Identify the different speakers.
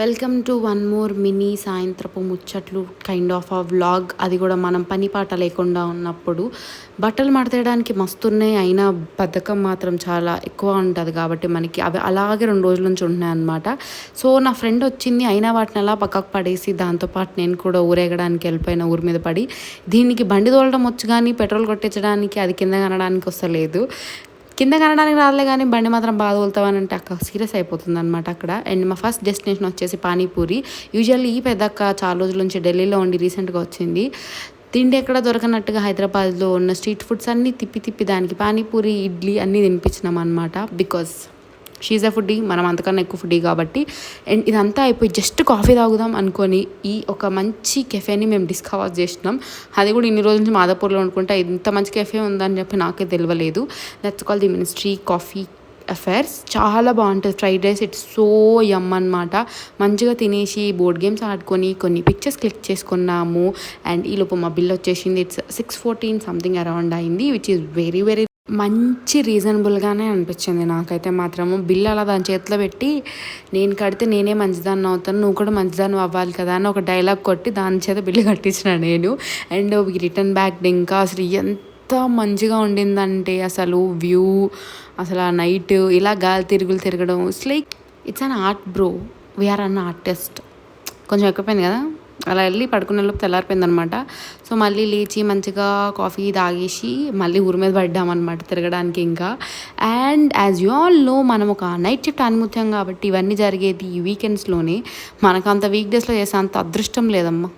Speaker 1: Welcome to one more mini సాయంత్రపు ముచ్చట్లు kind of ఆ vlog అది కూడా మనం పని పాట లేకుండా ఉన్నప్పుడు. బట్టలు మడతేయడానికి మస్తున్నాయి అయినా బద్ధకం మాత్రం చాలా ఎక్కువ ఉంటుంది కాబట్టి మనకి అవి అలాగే రెండు రోజుల నుంచి ఉంటున్నాయి అనమాట సో నా ఫ్రెండ్ వచ్చింది అయినా వాటిని అలా పక్కకు పడేసి దాంతోపాటు నేను కూడా ఊరేగడానికి వెళ్ళిపోయిన ఊరి మీద పడి దీనికి బండి తోలడం వచ్చు కానీ పెట్రోల్ కొట్టించడానికి అది కింద కనడానికి వస్తలేదు. కింద కనడానికి రాలే కానీ బండి మాత్రం బాధ వెళ్తామని అంటే అక్క సీరియస్ అయిపోతుంది అనమాట అక్కడ. అండ్ మా ఫస్ట్ డెస్టినేషన్ వచ్చేసి పానీపూరి. యూజువల్లీ ఈ పెద్దక్క చాలా రోజుల నుంచి ఢిల్లీలో ఉండి రీసెంట్గా వచ్చింది. తిండి ఎక్కడ దొరకనట్టుగా హైదరాబాద్లో ఉన్న స్ట్రీట్ ఫుడ్స్ అన్నీ తిప్పి తిప్పి దానికి పానీపూరి ఇడ్లీ అన్నీ తినిపించినాం అనమాట బికాస్ షీజ్ అ ఫుడ్డీ మనం అంతకన్నా ఎక్కువ ఫుడ్డీ కాబట్టి. అండ్ ఇదంతా అయిపోయి జస్ట్ కాఫీ తాగుదాం అనుకొని ఈ ఒక మంచి కెఫేని మేము డిస్కవర్ చేసినాం. అది కూడా ఇన్ని రోజుల నుంచి మాదాపూర్లో అనుకుంటా ఇంత మంచి కెఫే ఉందని చెప్పి నాకే తెలియలేదు that's call the ministry coffee affairs చాలా బాగుంటుంది. Fried rice it's so yum అనమాట మంచిగా తినేసి బోర్డ్ గేమ్స్ ఆడుకొని కొన్ని పిక్చర్స్ క్లిక్ చేసుకున్నాము. అండ్ ఈ లోపు మా బిల్ వచ్చేసింది. It's six fourteen something around అయింది విచ్ ఈస్ వెరీ వెరీ మంచి రీజనబుల్గానే అనిపించింది నాకైతే మాత్రము. బిల్ అలా దాని చేతిలో పెట్టి నేను కడితే నేనే మంచిదాన్ని అవుతాను నువ్వు కూడా మంచిదాన్ని అవ్వాలి కదా అని ఒక డైలాగ్ కొట్టి దాని చేత బిల్లు కట్టించిన నేను. అండ్ రిటర్న్ బ్యాక్ ఇంకా అసలు ఎంత మంచిగా ఉండిందంటే అసలు వ్యూ అసలు ఆ నైట్ ఇలా గాలి తిరుగులు తిరగడం. It's like it's an art bro. We're an artist. కొంచెం ఎక్కువైంది కదా? అలా వెళ్ళి పడుకునే లోపు సో మళ్ళీ లేచి మంచిగా కాఫీ తాగేసి మళ్ళీ ఊరి మీద పడ్డామన్నమాట తిరగడానికి ఇంకా. And as you all know మనం ఒక నైట్ షిఫ్ట్ అనుమత్యం కాబట్టి ఇవన్నీ జరిగేది ఈ వీకెండ్స్లోనే. మనకు అంత వీక్ డేస్లో చేసే అంత అదృష్టం లేదమ్మా.